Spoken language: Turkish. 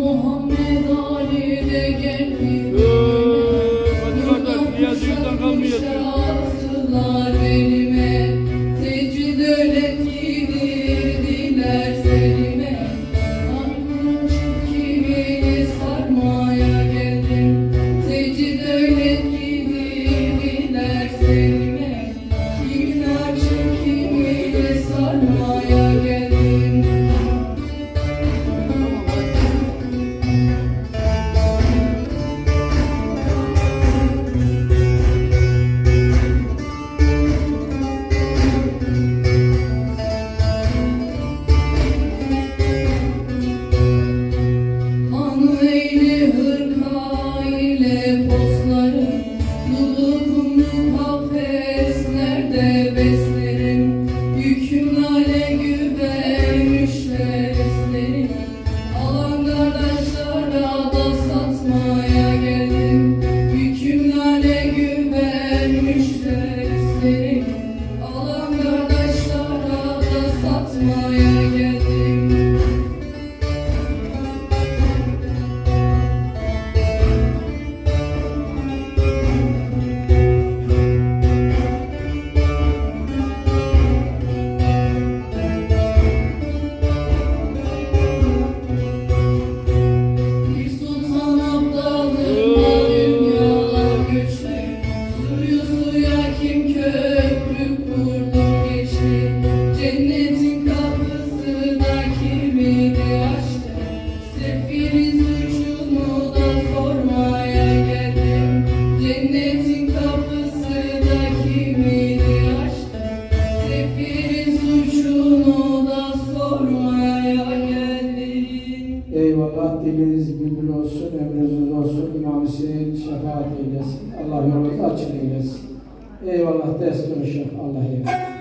Muhammed Ali de geldi. Ee, hadi bakalım Niyazi Yüzden kalmıyor. Eyvallah diliniz bülbül olsun, ömrünüz olsun. İmam Hüseyin şefaat eylesin. Allah yolunuzu açık eylesin. Eyvallah destur Şeyh. Allah eyvallah.